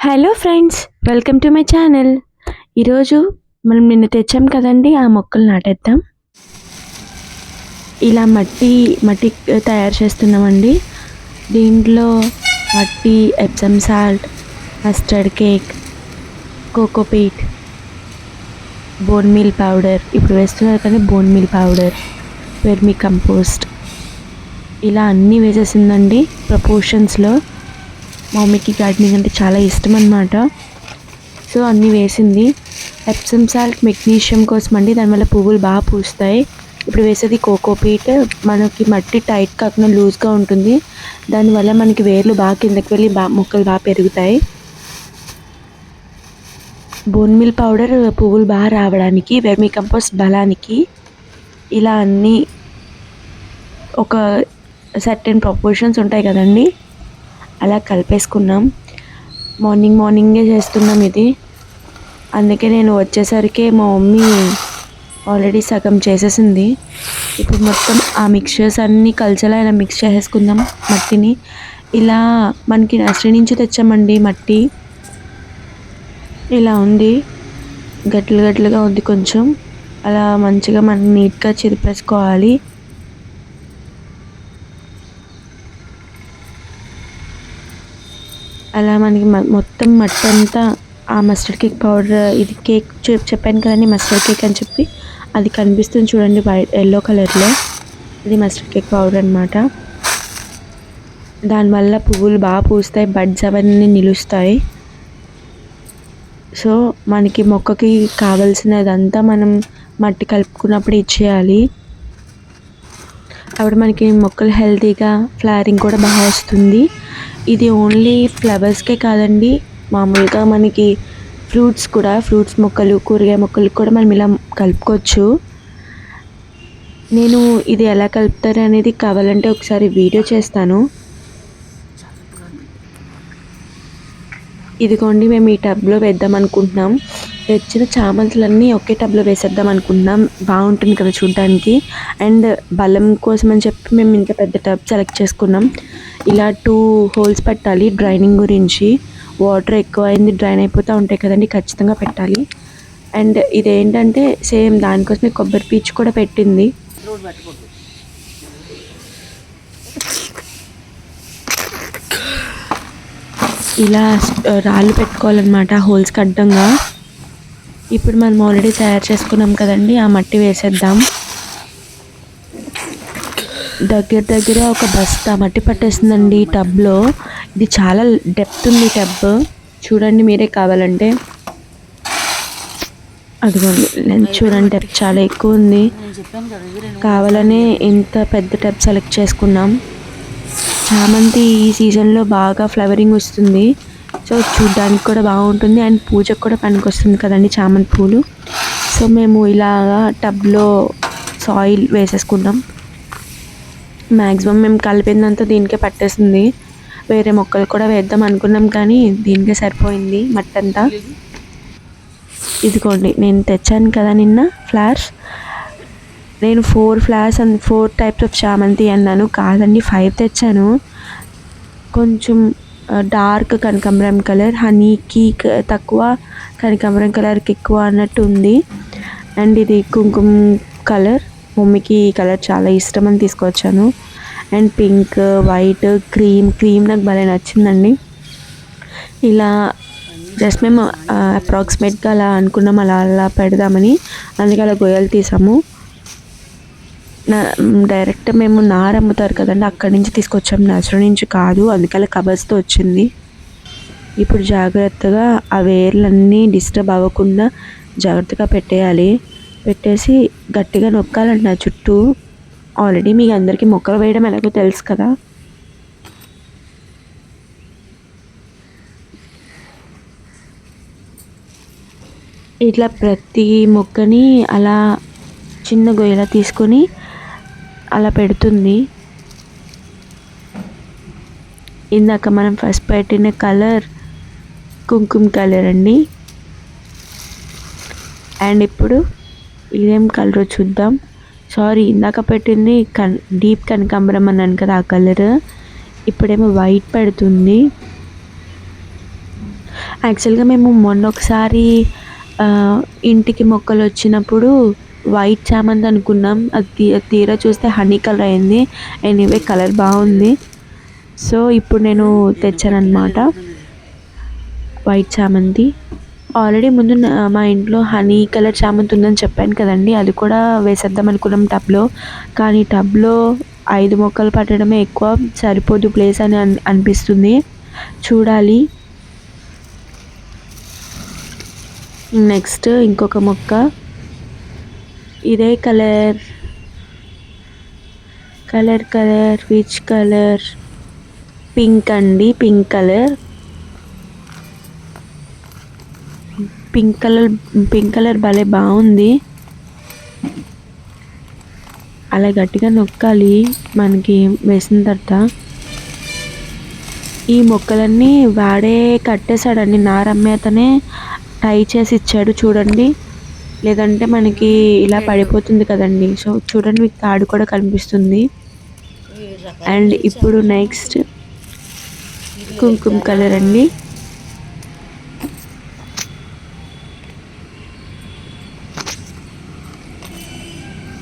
Hello friends welcome to my channel ఈరోజు మనం నిన్న తెచ్చాం కదండి ఆ మొక్కలు నాటేద్దాం. ఇలా మట్టి మట్టి తయారు చేస్తున్నామండి. దీంట్లో మట్టి Epsom salt mustard cake cocopeat bone meal powder ఇప్పుడు వేస్తున్నారు కానీ bone meal powder vermicompost ఇలా అన్నీ వేసేసిందండి ప్రపోర్షన్స్లో మా మమ్మీకి గార్డెనింగ్ అంటే చాలా ఇష్టం అనమాట సో అన్నీ వేసింది. ఎప్సమ్ సాల్ట్ మెగ్నీషియం కోసం అండి. దానివల్ల పువ్వులు బాగా పూస్తాయి. ఇప్పుడు వేసేది కోకోపీట్ మనకి మట్టి టైట్ కాకుండా లూజ్గా ఉంటుంది. దానివల్ల మనకి వేర్లు బాగా కిందకి వెళ్ళి బాగా మొక్కలు బాగా పెరుగుతాయి. బోన్ మిల్ పౌడర్ పువ్వులు బాగా రావడానికి వెర్మీ కంపోస్ట్ బలానికి ఇలా అన్నీ ఒక సర్టెన్ ప్రపోర్షన్స్ ఉంటాయి కదండి. అలా కలిపేసుకున్నాం. మార్నింగ్ మార్నింగే చేస్తున్నాం ఇది. అందుకే నేను వచ్చేసరికి మా మమ్మీ ఆల్రెడీ సగం చేసేసింది. ఇప్పుడు మొత్తం ఆ మిక్చర్స్ అన్నీ కలిసేలా ఇలా మిక్స్ చేసేసుకుందాం మట్టిని. ఇలా మనకి నర్సరీ నుంచి తెచ్చామండి మట్టి. ఇలా ఉంది. గట్లు గట్లుగా ఉంది కొంచెం. అలా మంచిగా మనం నీట్గా చిరిపేసుకోవాలి. అలా మనకి మొత్తం మట్టి అంతా ఆ మస్టర్డ్ కేక్ పౌడర్ ఇది కేక్ చెప్పాను కదండి మస్టర్డ్ కేక్ అని చెప్పి. అది కనిపిస్తుంది చూడండి వైట్ ఎల్లో కలర్లో ఇది మస్టర్డ్ కేక్ పౌడర్ అనమాట దానివల్ల పువ్వులు బాగా పూస్తాయి బడ్స్ అవన్నీ నిలుస్తాయి. సో మనకి మొక్కకి కావలసినదంతా మనం మట్టి కలుపుకున్నప్పుడు ఇచ్చేయాలి. అప్పుడు మనకి మొక్కలు హెల్తీగా ఫ్లవరింగ్ కూడా బాగా వస్తుంది. ఇది ఓన్లీ ఫ్లవర్స్కే కాదండి. మామూలుగా మనకి ఫ్రూట్స్ కూడా ఫ్రూట్స్ మొక్కలు కూరగాయ మొక్కలు కూడా మనం ఇలా కలుపుకోవచ్చు. నేను ఇది ఎలా కలుపుతారు అనేది కావాలంటే ఒకసారి వీడియో చేస్తాను. ఇదిగోండి మేము ఈ టబ్లో వేద్దాం అనుకుంటున్నాం. తెచ్చిన చామంతులన్నీ ఒకే టబ్లో వేసేద్దాం అనుకుంటున్నాం. బాగుంటుంది కదా చూడడానికి. అండ్ బలం కోసం అని చెప్పి మేము ఇంత పెద్ద టబ్ సెలెక్ట్ చేసుకున్నాం. ఇలా టూ హోల్స్ పెట్టాలి డ్రైనింగ్ గురించి. వాటర్ ఎక్కువ అయింది డ్రైన్ అయిపోతూ ఉంటాయి కదండి ఖచ్చితంగా పెట్టాలి. అండ్ ఇదేంటంటే సేమ్ దానికోసమే కొబ్బరి పీచు కూడా పెట్టింది. ఇలా రాళ్ళు పెట్టుకోవాలన్నమాట హోల్స్కి అడ్డంగా ఇప్పుడు మనం ఆల్రెడీ తయారు చేసుకున్నాం కదండి ఆ మట్టి వేసేద్దాం. దగ్గర దగ్గర ఒక బస్తా మట్టి పట్టేస్తుందండి ఈ టబ్లో. ఇది చాలా డెప్త్ ఉంది టబ్. చూడండి మీరే కావాలంటే. అదిగోండి నేను చూడండి డెప్త్ చాలా ఎక్కువ ఉంది. కావాలనే ఇంత పెద్ద టబ్ సెలెక్ట్ చేసుకున్నాం. చామంతి ఈ సీజన్లో బాగా ఫ్లవరింగ్ వస్తుంది. సో చూడ్డానికి కూడా బాగుంటుంది అండ్ పూజకు కూడా పనికి వస్తుంది కదండి చామంతి పూలు. సో మేము ఇలాగా టబ్లో సాయిల్ వేసేసుకున్నాం. మ్యాక్సిమం మేము కలిపిందంతా దీనికే పట్టేసింది. వేరే మొక్కలు కూడా వేద్దాం అనుకున్నాం కానీ దీనికే సరిపోయింది మట్టంతా. ఇదిగోండి నేను తెచ్చాను కదా నిన్న ఫ్లవర్స్ నేను four flowers and four types of చామంతి అన్నాను. కాదండి ఫైవ్ తెచ్చాను. కొంచెం డార్క్ కనకాంబరం కలర్ హనీకి తక్కువ కనకాంబరం కలర్కి ఎక్కువ అన్నట్టు ఉంది. అండ్ ఇది కుంకుమ కలర్. మమ్మీకి ఈ కలర్ చాలా ఇష్టం అని తీసుకొచ్చాను. And pink white cream cream నాకు భలే నచ్చిందండి. ఇలా జస్ట్ మేము అప్రాక్సిమేట్గా అలా అనుకున్నాం అలా అలా పెడదామని. అందుకే అలా గొయ్యలు తీసాము. డైరెక్ట్ మేము నార అమ్ముతారు కదండి అక్కడి నుంచి తీసుకొచ్చాము నర్సరీ నుంచి కాదు అందుకని కబర్స్తో వచ్చింది. ఇప్పుడు జాగ్రత్తగా ఆ వేర్లన్నీ డిస్టర్బ్ అవ్వకుండా జాగ్రత్తగా పెట్టేయాలి. పెట్టేసి గట్టిగా నొక్కాలండి నా చుట్టూ. ఆల్రెడీ మీకు అందరికీ మొక్కలు వేయడం ఎలాగో తెలుసు కదా. ఇట్లా ప్రతి మొక్కని అలా చిన్న గొయ్యలా తీసుకొని అలా పెడుతుంది. ఇందాక మనం ఫస్ట్ పెట్టిన కలర్ కుంకుమ కలర్ అండి. అండ్ ఇప్పుడు ఇదేం కలర్ చూద్దాం. సారీ ఇందాక పెట్టింది కన్ డీప్ కనకాంబరం అన్నాను కదా ఆ కలర్. ఇప్పుడేమో వైట్ పెడుతుంది. యాక్చువల్గా మేము మొన్న ఒకసారి ఇంటికి మొక్కలు వచ్చినప్పుడు వైట్ చామంతి అనుకున్నాం. అది తీ- తీరా చూస్తే హనీ కలర్ అయింది. ఎనీవే కలర్ బాగుంది. సో ఇప్పుడు నేను తెచ్చానమాట వైట్ చామంతి. ఆల్రెడీ ముందు నా- మా ఇంట్లో హనీ కలర్ చామంతి ఉందని చెప్పాను కదండి. అది కూడా వేసేద్దాం అనుకున్నాం టబ్లో. కానీ టబ్లో ఐదు మొక్కలు పట్టడమే ఎక్కువ సరిపోదు ప్లేస్ అని అనిపిస్తుంది. చూడాలి. నెక్స్ట్ ఇంకొక మొక్క. ఇదే colour. Colour colour which colour? Pink అండి. Pink colour. Pink colour pink colour భలే బాగుంది. అలా గట్టిగా నొక్కాలి మనకి వేసిన తర్వాత. ఈ మొక్కలన్నీ వాడే కట్టేశాడండి నారమ్మేతనే టై చేసి ఇచ్చాడు చూడండి. లేదంటే మనకి ఇలా పడిపోతుంది కదండి. సో చూడండి మీకు తాడు కూడా కనిపిస్తుంది. అండ్ ఇప్పుడు నెక్స్ట్ కుంకుమ కలర్ అండి.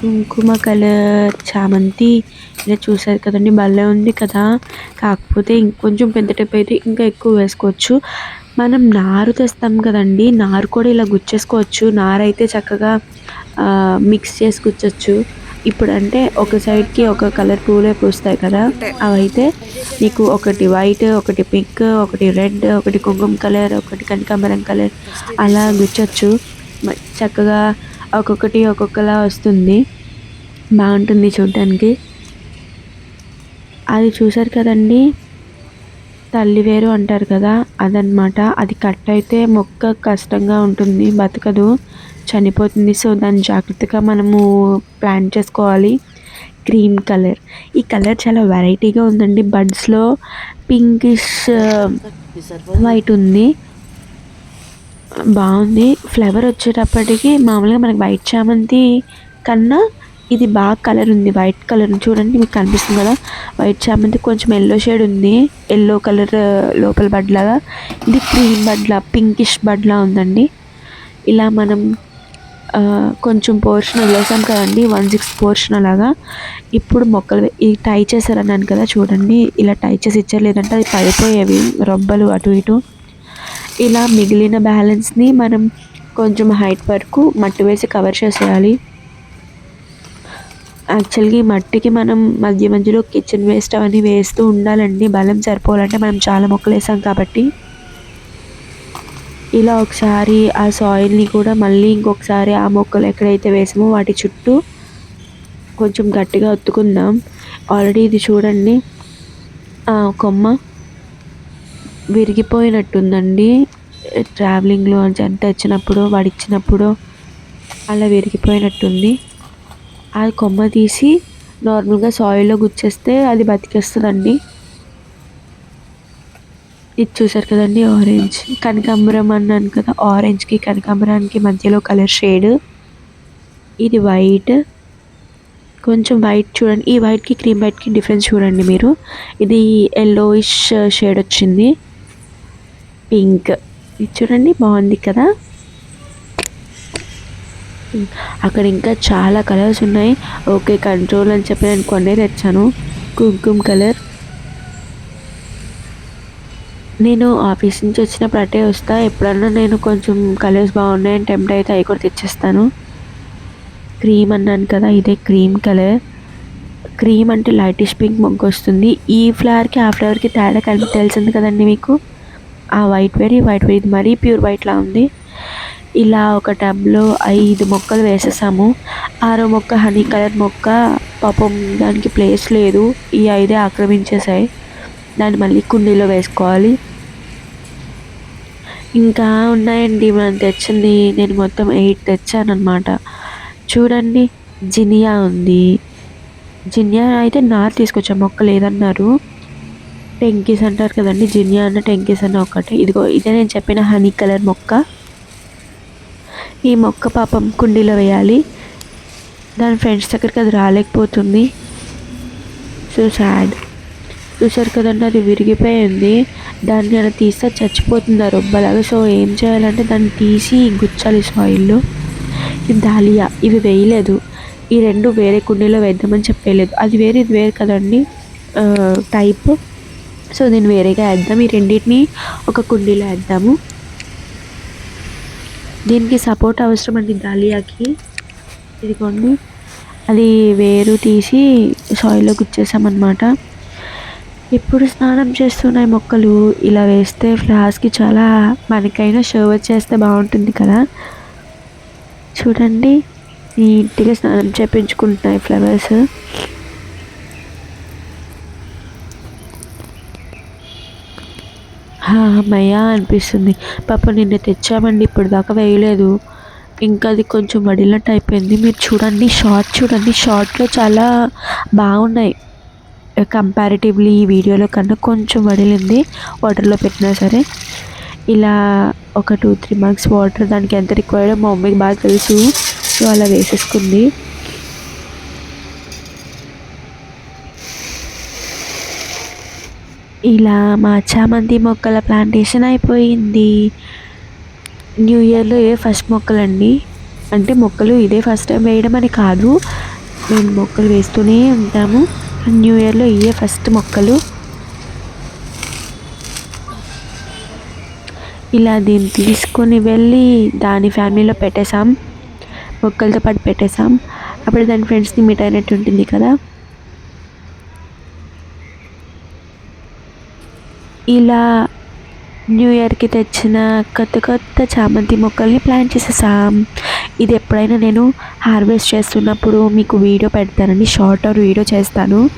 కుంకుమ కలర్ చామంతి. ఇలా చూసారు కదండి భలే ఉంది కదా. కాకపోతే ఇంకొంచెం పెద్ద టైప్ అయితే ఇంకా ఎక్కువ వేసుకోవచ్చు. మనం నారు తెస్తాం కదండి నారు కూడా ఇలా గుచ్చేసుకోవచ్చు. నారు అయితే చక్కగా మిక్స్ చేసి గుచ్చచ్చు. ఇప్పుడు అంటే ఒక సైడ్కి ఒక కలర్ పూలే పూస్తాయి కదా. అవైతే నీకు ఒకటి వైట్ ఒకటి పింక్ ఒకటి రెడ్ ఒకటి కుంకుమ కలర్ ఒకటి కనకాంబరం కలర్ అలా గుచ్చచ్చు. చక్కగా ఒక్కొక్కటి ఒక్కొక్కలా వస్తుంది. బాగుంటుంది చూడటానికి అది చూసారు కదండి? తల్లి వేరు అంటారు కదా అదనమాట అది కట్ అయితే మొక్క కష్టంగా ఉంటుంది బతకదు చనిపోతుంది. సో దాన్ని జాగ్రత్తగా మనము ప్లాన్ చేసుకోవాలి. Cream colour. ఈ కలర్ చాలా వెరైటీగా ఉందండి. బడ్స్లో పింకిష్ వైట్ ఉంది. బాగుంది. ఫ్లేవర్ వచ్చేటప్పటికి మామూలుగా మనకి వైట్ చామంతి కన్నా ఇది బాగా కలర్ ఉంది. వైట్ కలర్ చూడండి మీకు కనిపిస్తుంది కదా. వైట్ చామంతి కొంచెం ఎల్లో షేడ్ ఉంది. ఎల్లో కలర్ uh, లోపల బడ్లాగా ఇది క్రీమ్ బడ్లా పింకిష్ బడ్లా ఉందండి. ఇలా మనం uh, కొంచెం పోర్షన్ వదిలేసాం కదండి. వన్ సిక్స్ పోర్షన్ అలాగా. ఇప్పుడు మొక్కలు ఇది టై చేశారన్నాను కదా చూడండి. ఇలా టై చేసి ఇచ్చారు. లేదంటే అది పడిపోయేవి రొబ్బలు అటు ఇటు. ఇలా మిగిలిన బ్యాలెన్స్ని మనం కొంచెం హైట్ వరకు మట్టి వేసి కవర్ చేసేయాలి. యాక్చువల్గా ఈ మట్టికి మనం మధ్య మధ్యలో కిచెన్ వేస్ట్ అవన్నీ వేస్తూ ఉండాలండి. బలం సరిపోవాలంటే మనం చాలా మొక్కలు వేసాం కాబట్టి. ఇలా ఒకసారి ఆ సాయిల్ని కూడా మళ్ళీ ఇంకొకసారి ఆ మొక్కలు ఎక్కడైతే వేసామో వాటి చుట్టూ కొంచెం గట్టిగా ఒత్తుకుందాం. ఆల్రెడీ ఇది చూడండి. కొమ్మ విరిగిపోయినట్టుందండి. ట్రావెలింగ్లో జంట వచ్చినప్పుడు వడిచ్చినప్పుడు అలా విరిగిపోయినట్టుంది. ఆ కొమ్మ తీసి నార్మల్గా సాయిల్లో గుచ్చేస్తే అది బతికేస్తుందండి. ఇది చూసారు కదండి ఆరెంజ్ కనకాంబరం అన్నాను కదా ఆరెంజ్కి కనకాంబరానికి మధ్యలో కలర్ షేడ్ ఇది వైట్ కొంచెం వైట్ చూడండి. ఈ వైట్కి క్రీమ్ వైట్కి డిఫరెన్స్ చూడండి మీరు. ఇది ఎల్లోయిష్ షేడ్ వచ్చింది. పింక్. ఇది చూడండి బాగుంది కదా? అక్కడ ఇంకా చాలా కలర్స్ ఉన్నాయి. ఓకే కంట్రోల్ అని చెప్పి నేను కొన్నే తెచ్చాను. కుంకుమ కలర్. నేను ఆఫీస్ నుంచి వచ్చినప్పుడు అటే వస్తా. ఎప్పుడన్నా నేను కొంచెం కలర్స్ బాగున్నాయని టెంప్ట్ అయితే అవి కూడా తెచ్చేస్తాను. క్రీమ్ అన్నాను కదా ఇదే క్రీమ్ కలర్. క్రీమ్ అంటే లైటిష్ పింక్ మొగ్గు వస్తుంది ఈ ఫ్లవర్కి ఆ ఫ్లవర్కి తేడా కలిపి తెలిసింది కదండి మీకు? ఆ వైట్ వెరీ వైట్ వెరీ ఇది మరీ ప్యూర్ వైట్లా ఉంది. ఇలా ఒక టబ్లో ఐదు మొక్కలు వేసేసాము. ఆరో మొక్క హనీ కలర్ మొక్క పాపం దానికి ప్లేస్ లేదు. ఈ ఐదే ఆక్రమించేసాయి. దాన్ని మళ్ళీ కుండీలో వేసుకోవాలి. ఇంకా ఉన్నాయండి మనం తెచ్చింది. నేను మొత్తం ఎయిట్ తెచ్చాను అనమాట చూడండి జినియా ఉంది. జినియా అయితే నారు తీసుకొచ్చాం మొక్క లేదన్నారు. టెంకీస్ అంటారు కదండి జినియా అన్న టెంకీస్ అన్న ఒకటి. ఇదిగో ఇదే నేను చెప్పిన హనీ కలర్ మొక్క. ఈ మొక్క పాపం కుండీలో వేయాలి. దాని ఫ్రెండ్స్ దగ్గరికి అది రాలేకపోతుంది. సో సాడ్ చూసారు కదండి అది విరిగిపోయింది. దాన్ని అలా తీస్తే చచ్చిపోతుంది ఆ రొబ్బలాగా. సో ఏం చేయాలంటే దాన్ని తీసి గుచ్చాలి సాయిల్లో ఇది దాలియా ఇవి వేయలేదు. ఈ రెండు వేరే కుండీలో వేద్దామని చెప్పలేదు. అది వేరే ఇది వేరు కదండి టైప్ సో దీన్ని వేరేగా వేద్దాం. ఈ రెండింటిని ఒక కుండీలో వేద్దాము. దీనికి సపోర్ట్ అవసరం అండి దాలియాకి ఇదిగోండి. అది వేరు తీసి సాయిల్లో గుచ్చేసామన్నమాట ఇప్పుడు స్నానం చేస్తున్నాయి మొక్కలు ఇలా వేస్తే ఫ్లాస్కి చాలా మనకైనా షో చేస్తే బాగుంటుంది కదా. చూడండి. నీట్గా స్నానం చేపించుకుంటున్నాయి ఫ్లవర్స్ అమ్మయ్యా అనిపిస్తుంది. పాప నిన్న తెచ్చామండి ఇప్పుడు దాకా వేయలేదు. ఇంకా అది కొంచెం వడిలినట్టు అయిపోయింది. మీరు చూడండి షార్ట్ చూడండి. షార్ట్లో చాలా బాగున్నాయి. కంపారిటివ్లీ ఈ వీడియోలో కన్నా కొంచెం వడిలింది. వాటర్లో పెట్టినా సరే. ఇలా ఒక టూ త్రీ మంత్స్ వాటర్ దానికి ఎంత రిక్వైర్డ్ మా మమ్మీకి బాగా తెలుసు. సో అలా వేసేసుకుంది. ఇలా మా చామంతి మొక్కల ప్లాంటేషన్ అయిపోయింది. న్యూ ఇయర్లో ఏ ఫస్ట్ మొక్కలండి. అంటే మొక్కలు ఇదే ఫస్ట్ టైం వేయడం అని కాదు. మేము మొక్కలు వేస్తూనే ఉంటాము. న్యూ ఇయర్లో ఇవే ఫస్ట్ మొక్కలు. ఇలా దీన్ని తీసుకొని వెళ్ళి దాని ఫ్యామిలీలో పెట్టేశాం. మొక్కలతో పాటు పెట్టేశాం. అప్పుడు దాని ఫ్రెండ్స్ని మీట్ అయినట్టు ఉంటుంది కదా. ఇలా న్యూ ఇయర్కి తెచ్చిన కొత్త కొత్త చామంతి మొక్కల్ని ప్లాన్ చేసేసాం. ఇది ఎప్పుడైనా నేను హార్వెస్ట్ చేస్తున్నప్పుడు మీకు వీడియో పెడతానండి షార్ట్ ఆర్ వీడియో చేస్తాను.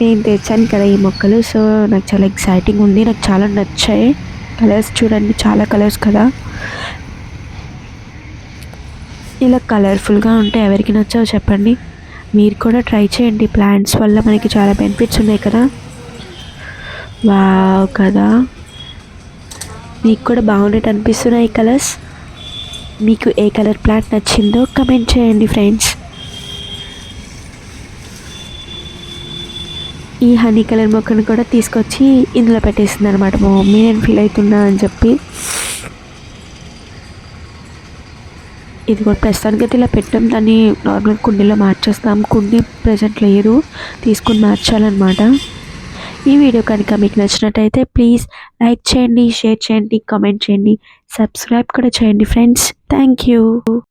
నేను తెచ్చాను కదా ఈ మొక్కలు సో నాకు చాలా ఎక్సైటింగ్ ఉంది. నాకు చాలా నచ్చాయి. కలర్స్ చూడండి చాలా కలర్స్ కదా. ఇలా కలర్ఫుల్గా ఉంటే ఎవరికి నచ్చావు చెప్పండి. మీరు కూడా ట్రై చేయండి. ప్లాంట్స్ వల్ల మనకి చాలా బెనిఫిట్స్ ఉన్నాయి కదా. వావ్ కదా. మీకు కూడా బాగున్నట్టు అనిపిస్తున్నాయి కలర్స్. మీకు ఏ కలర్ ప్లాంట్ నచ్చిందో కమెంట్ చేయండి ఫ్రెండ్స్. ఈ హనీ కలర్ మొక్కను కూడా తీసుకొచ్చి ఇందులో పెట్టేసింది అనమాట మా మమ్మీ. నేను ఫీల్ అవుతున్నా అని చెప్పి. ఇది కూడా ప్రస్తుతానికి అయితే ఇలా పెట్టాం దాన్ని నార్మల్ కుండీలో మార్చేస్తాం. కుండీ ప్రజెంట్ లేదు. తీసుకుని మార్చాలన్నమాట. ఈ వీడియో కనుక మీకు నచ్చినట్టయితే ప్లీజ్ లైక్ చేయండి షేర్ చేయండి కామెంట్ చేయండి సబ్స్క్రైబ్ కూడా చేయండి ఫ్రెండ్స్ థ్యాంక్ యూ